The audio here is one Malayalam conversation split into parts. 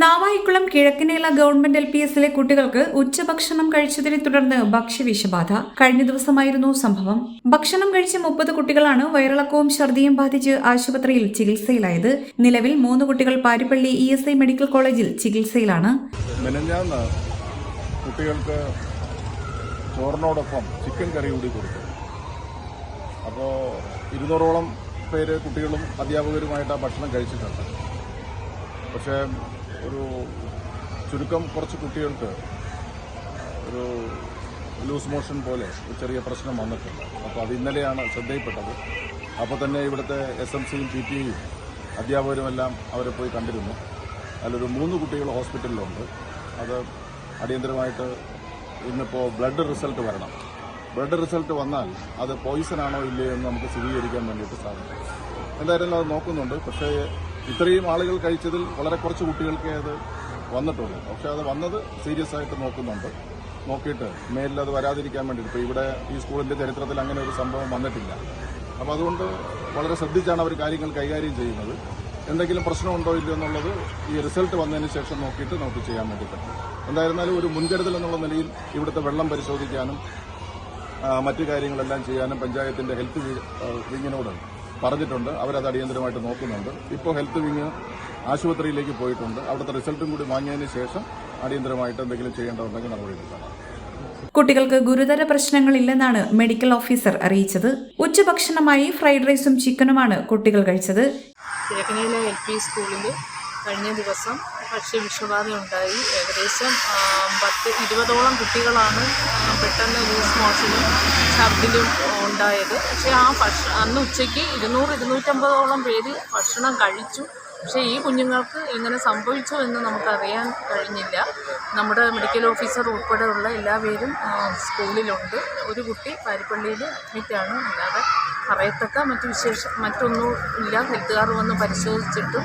Navaikulam Kizhakkanela government L P എസിലെ കുട്ടികൾക്ക് ഉച്ചഭക്ഷണം കഴിച്ചതിനെ തുടർന്ന് ഭക്ഷ്യവിഷബാധ. കഴിഞ്ഞ ദിവസമായിരുന്നു സംഭവം. ഭക്ഷണം കഴിച്ച മുപ്പത് കുട്ടികളാണ് വയറിളക്കവും ഛർദിയും ബാധിച്ച് ആശുപത്രിയിൽ ചികിത്സയിലായത്. നിലവിൽ മൂന്ന് കുട്ടികൾ Parippally E S I medical കോളേജിൽ ചികിത്സയിലാണ്. കുട്ടികൾക്ക് ചോറിനോടൊപ്പം ചിക്കൻ കറി കൂടി കൊടുത്തു. അപ്പോൾ ഇരുന്നൂറോളം പേര് കുട്ടികളും അധ്യാപകരുമായിട്ട് ആ ഭക്ഷണം കഴിച്ചിട്ടുണ്ട്. പക്ഷേ ഒരു ചുരുക്കം കുറച്ച് കുട്ടികൾക്ക് ഒരു ലൂസ് മോഷൻ പോലെ ഒരു ചെറിയ പ്രശ്നം വന്നിട്ടുണ്ട്. അപ്പോൾ അത് ഇന്നലെയാണ് ശ്രദ്ധയിൽപ്പെട്ടത്. അപ്പോൾ തന്നെ ഇവിടുത്തെ എസ് എം സിയും പി ടി അധ്യാപകരുമെല്ലാം അവരെ പോയി കണ്ടിരുന്നു. അതിലൊരു മൂന്ന് കുട്ടികൾ ഹോസ്പിറ്റലിലുണ്ട്. അത് അടിയന്തരമായിട്ട് ഇന്നിപ്പോൾ ബ്ലഡ് റിസൾട്ട് വരണം. ബ്ലഡ് റിസൾട്ട് വന്നാൽ അത് പോയിസൺ ആണോ ഇല്ലയോ എന്ന് നമുക്ക് സ്ഥിരീകരിക്കാൻ വേണ്ടിയിട്ട് സാധിക്കും. എന്തായാലും അത് നോക്കുന്നുണ്ട്. പക്ഷേ ഇത്രയും ആളുകൾ കഴിച്ചതിൽ വളരെ കുറച്ച് കുട്ടികൾക്കേ അത് വന്നിട്ടുള്ളൂ. പക്ഷെ അത് വന്നത് സീരിയസ് ആയിട്ട് നോക്കുന്നുണ്ട്. നോക്കിയിട്ട് മേലിൽ അത് വരാതിരിക്കാൻ വേണ്ടിയിട്ട്. ഇപ്പോൾ ഇവിടെ ഈ സ്കൂളിന്റെ ചരിത്രത്തിൽ അങ്ങനെ ഒരു സംഭവം വന്നിട്ടില്ല. അപ്പോൾ അതുകൊണ്ട് വളരെ ശ്രദ്ധിച്ചാണ് അവർ കാര്യങ്ങൾ കൈകാര്യം ചെയ്യുന്നത്. എന്തെങ്കിലും പ്രശ്നമുണ്ടോ ഇല്ലയോ എന്നുള്ളത് ഈ റിസൾട്ട് വന്നതിന് ശേഷം നോക്കിയിട്ട് നമുക്ക് ചെയ്യാൻ വേണ്ടി പറ്റും. എന്തായിരുന്നാലും ഒരു മുൻകരുതൽ എന്നുള്ള നിലയിൽ ഇവിടുത്തെ വെള്ളം പരിശോധിക്കാനും മറ്റു കാര്യങ്ങളെല്ലാം ചെയ്യാനും പഞ്ചായത്തിന്റെ ഹെൽത്ത് വിങ്ങിനോട് പറഞ്ഞിട്ടുണ്ട്. അവരത് അടിയന്തരമായിട്ട് നോക്കുന്നുണ്ട്. ഇപ്പോൾ ഹെൽത്ത് വിങ് ആശുപത്രിയിലേക്ക് പോയിട്ടുണ്ട്. അവിടുത്തെ റിസൾട്ടും കൂടി വാങ്ങിയതിന് ശേഷം അടിയന്തരമായിട്ട് എന്തെങ്കിലും ചെയ്യേണ്ടതുണ്ടെങ്കിൽ നടപടിയെടുക്കണം കുട്ടികൾക്ക് ഗുരുതര പ്രശ്നങ്ങളില്ലെന്നാണ് മെഡിക്കൽ ഓഫീസർ അറിയിച്ചത്. ഉച്ചഭക്ഷണമായി ഫ്രൈഡ് റൈസും ചിക്കനുമാണ് കുട്ടികൾ കഴിച്ചത്. കിഴക്കനയിലെ എൽ പി സ്കൂളിൽ കഴിഞ്ഞ ദിവസം ഭക്ഷ്യവിഷബാധ ഉണ്ടായി. ഏകദേശം പത്ത് ഇരുപതോളം കുട്ടികളാണ് പെട്ടെന്ന് ലൂസ് മോഷനും ഛർദിലും ഉണ്ടായത്. പക്ഷേ ആ ഭക്ഷ അന്ന് ഉച്ചയ്ക്ക് ഇരുന്നൂറ് ഇരുന്നൂറ്റമ്പതോളം പേര് ഭക്ഷണം കഴിച്ചു. പക്ഷേ ഈ കുഞ്ഞുങ്ങൾക്ക് ഇങ്ങനെ സംഭവിച്ചു എന്ന് നമുക്കറിയാൻ കഴിഞ്ഞില്ല. നമ്മുടെ മെഡിക്കൽ ഓഫീസർ ഉൾപ്പെടെയുള്ള എല്ലാ പേരും സ്കൂളിലുണ്ട്. ഒരു കുട്ടി പാരിപ്പള്ളിയിൽ അഡ്മിറ്റാണ്. അല്ലാതെ പറയത്തക്ക മറ്റു വിശേഷം മറ്റൊന്നും ഇല്ല. ഹെൽത്തുകാർ വന്ന് പരിശോധിച്ചിട്ടും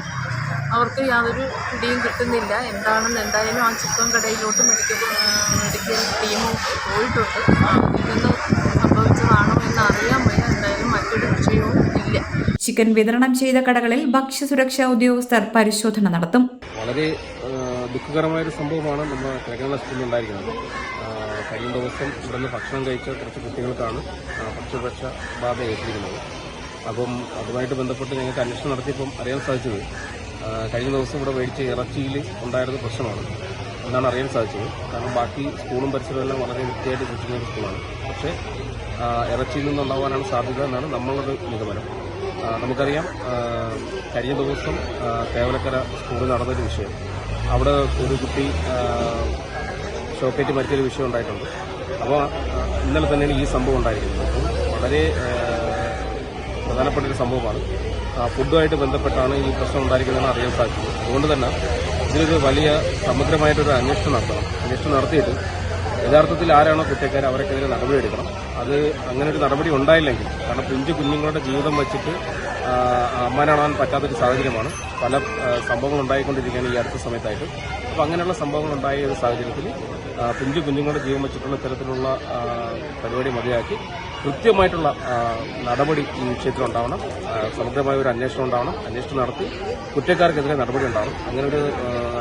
അവർക്ക് യാതൊരു പിടിയും കിട്ടുന്നില്ല. എന്താണെന്ന് എന്തായാലും ആ ചിക്കൻ കടയിലോട്ട് മെഡിക്കൽ മെഡിക്കൽ ടീമും പോയിട്ടുണ്ട്. അതിൽ നിന്ന് ചിക്കൻ വിതരണം ചെയ്ത കടകളിൽ ഭക്ഷ്യസുരക്ഷാ ഉദ്യോഗസ്ഥർ പരിശോധന നടത്തും. വളരെ ദുഃഖകരമായ ഒരു സംഭവമാണ് നമ്മൾ കിഴക്കൻ സ്കൂളിൽ ഉണ്ടായിരിക്കുന്നത്. കഴിഞ്ഞ ദിവസം ഇവിടുന്ന് ഭക്ഷണം കഴിച്ച കുറച്ച് കുട്ടികൾക്കാണ് ഭക്ഷ്യസുരക്ഷ ബാധ ഏറ്റിരിക്കുന്നത് അപ്പം അതുമായിട്ട് ബന്ധപ്പെട്ട് ഞങ്ങൾക്ക് അന്വേഷണം നടത്തിയപ്പം അറിയാൻ സാധിച്ചത് കഴിഞ്ഞ ദിവസം ഇവിടെ മേടിച്ച ഇറച്ചിയിൽ ഉണ്ടായിരുന്ന പ്രശ്നമാണ്. എന്നാണ് അറിയാൻ സാധിച്ചത്. കാരണം ബാക്കി സ്കൂളും പരിസരവും എല്ലാം വളരെ വൃത്തിയായിട്ട് സൂക്ഷിക്കുന്ന ഒരു സ്കൂളാണ്. പക്ഷേ ഇറച്ചിയിൽ നിന്നുണ്ടാവാനാണ് സാധ്യത എന്നാണ് നമ്മളൊരു നിഗമനം. നമുക്കറിയാം കഴിഞ്ഞ ദിവസം കേവലക്കര സ്കൂളിൽ നടന്നൊരു വിഷയം. അവിടെ ഒരു കുട്ടി ഷോക്കേറ്റ് മരിച്ചൊരു വിഷയം ഉണ്ടായിട്ടുണ്ട്. അപ്പോൾ ഇന്നലെ തന്നെയാണ് ഈ സംഭവം ഉണ്ടായിരിക്കുന്നത്. അപ്പം വളരെ പ്രധാനപ്പെട്ട ഒരു സംഭവമാണ്. ഫുഡുമായിട്ട് ബന്ധപ്പെട്ടാണ് ഈ പ്രശ്നം ഉണ്ടായിരിക്കുന്നതെന്ന് അറിയാൻ സാധിച്ചത്. അതുകൊണ്ട് തന്നെ ഇതിലൊരു വലിയ സമഗ്രമായിട്ടൊരു അന്വേഷണം നടത്തണം. അന്വേഷണം നടത്തിയിട്ട് യഥാർത്ഥത്തിൽ ആരാണോ കുറ്റക്കാർ അവർക്കെതിരെ നടപടി എടുക്കണം. അത് അങ്ങനെ ഒരു നടപടി ഉണ്ടായില്ലെങ്കിൽ കാരണം പിഞ്ചു കുഞ്ഞുങ്ങളുടെ ജീവിതം വെച്ചിട്ട് അമ്മാനാണാൻ പറ്റാത്തൊരു സാഹചര്യമാണ്. പല സംഭവങ്ങൾ ഉണ്ടായിക്കൊണ്ടിരിക്കുകയാണ് ഈ അടുത്ത സമയത്തായിട്ട്. അപ്പോൾ അങ്ങനെയുള്ള സംഭവങ്ങൾ ഉണ്ടായ ഒരു സാഹചര്യത്തിൽ പിഞ്ചു കുഞ്ഞുങ്ങളുടെ ജീവൻ വെച്ചിട്ടുള്ള ഇത്തരത്തിലുള്ള പരിപാടി മതിയാക്കി കൃത്യമായിട്ടുള്ള നടപടി ഈ വിഷയത്തിൽ ഉണ്ടാവണം. സമഗ്രമായ ഒരു അന്വേഷണം ഉണ്ടാവണം. അന്വേഷണം നടത്തി കുറ്റക്കാർക്കെതിരെ നടപടി ഉണ്ടാവണം. അങ്ങനെ ഒരു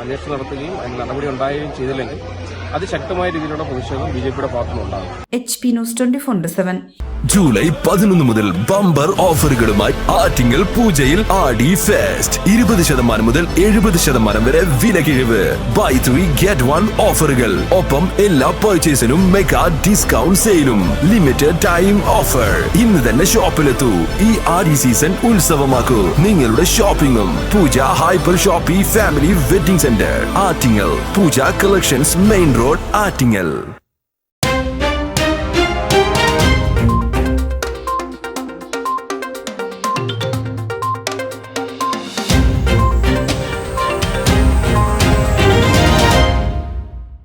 അന്വേഷണം നടത്തുകയും അതിന് നടപടി ഉണ്ടാവുകയും ചെയ്തില്ലെങ്കിൽ അതിശക്തമായ രീതിയിലുള്ള പ്രതിഷേധം ബി ജെ പിയുടെ ഭാഗത്തുനിന്നുണ്ടാകും H P news twenty four seven July പതിനൊന്ന് മുതൽ ബമ്പർ ഓഫറുകളുമായി ആറ്റിങ്ങൽ പൂജയിൽ ആടി ഫെസ്റ്റ്. ഇരുപത് ശതമാനം മുതൽ എഴുപത് ശതമാനം വരെ വിലക്കിഴിവ്. ബൈ ത്രീ ഗെറ്റ് വൺ ഓഫറുകൾ. ഒപ്പം എല്ലാ പർച്ചേസിനും മെഗാ ഡിസ്കൗണ്ട് സെയിലും ലിമിറ്റഡ് ടൈം ഓഫർ ഇന്ന് തന്നെ ഷോപ്പിലെത്തൂ. ഈ ആടി സീസൺ ഉത്സവമാക്കൂ. നിങ്ങളുടെ ഷോപ്പിംഗും Pooja hyper shoppe family wedding centre Attingal Pooja collections main road Attingal